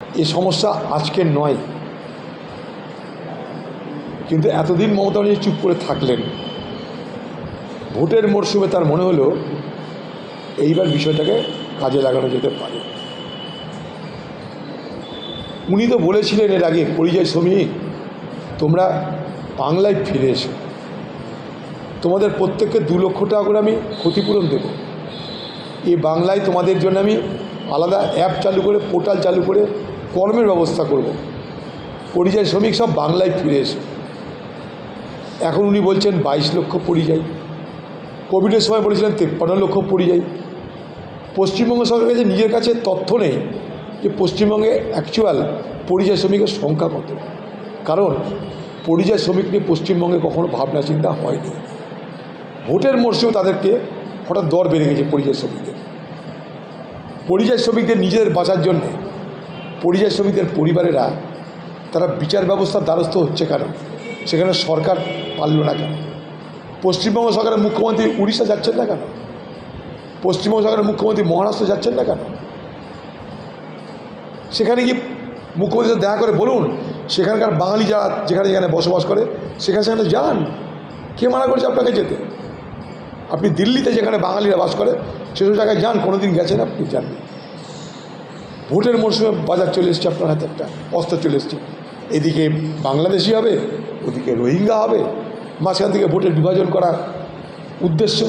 এ সমস্যা আজকের নয়। কিন্তু এতদিন মমতা ব্যানার্জি চুপ করে থাকলেন, ভোটের মরশুমে তার মনে হলো এইবার বিষয়টাকে কাজে লাগানো যেতে পারে। উনি তো বলেছিলেন এর আগে, পরিযায়ী শ্রমিক, তোমরা বাংলায় ফিরে এসো। তোমাদের প্রত্যেককে দু লক্ষ টাকা করে আমি ক্ষতিপূরণ দেব। এই বাংলায় তোমাদের জন্য আমি আলাদা অ্যাপ চালু করে, পোর্টাল চালু করে কর্মের ব্যবস্থা করব। পরিযায়ী শ্রমিক সব বাংলায় ফিরে এসো। এখন উনি বলছেন বাইশ লক্ষ পরিযায়ী। কোভিডের সময় বলেছিলেন তেপ্পান্ন লক্ষ পরিযায়ী। পশ্চিমবঙ্গ সরকারের কাছে নিজের কাছে তথ্য নেই যে পশ্চিমবঙ্গে অ্যাকচুয়াল পরিযায়ী শ্রমিকের সংখ্যা কত। কারণ পরিযায়ী শ্রমিক নিয়ে পশ্চিমবঙ্গে কখনো ভাবনা চিন্তা হয়নি। ভোটের মরশুমে তাদেরকে হঠাৎ দর বেড়ে গেছে পরিযায়ী শ্রমিকদের। পরিযায়ী শ্রমিকদের নিজেদের বাঁচার জন্যে পরিযায়ী শ্রমিকদের পরিবারেরা তারা বিচার ব্যবস্থার দ্বারস্থ হচ্ছে কেন? সেখানে সরকার পারল না কেন? পশ্চিমবঙ্গ সরকারের মুখ্যমন্ত্রী উড়িষ্যা যাচ্ছেন না কেন? পশ্চিমবঙ্গ সরকারের মুখ্যমন্ত্রী মহারাষ্ট্র যাচ্ছেন না কেন? সেখানে কি মুখ্যমন্ত্রী দেখা করে বলুন, সেখানকার বাঙালি যারা যেখানে যেখানে বসবাস করে, সেখানে সেখানে যান। কে মানা করেছে আপনাকে যেতে? আপনি দিল্লিতে যেখানে বাঙালিরা বাস করে, সেসব জায়গায় যান কোনো দিন গেছেন আপনি? যাননি। ভোটের মরশুমে বাজার চলে এসছে আপনার হাতে একটা, অস্ত্র চলে এসছে। এদিকে বাংলাদেশি হবে, ওদিকে রোহিঙ্গা হবে। মাঝখান থেকে ভোটের বিভাজন করার উদ্দেশ্য।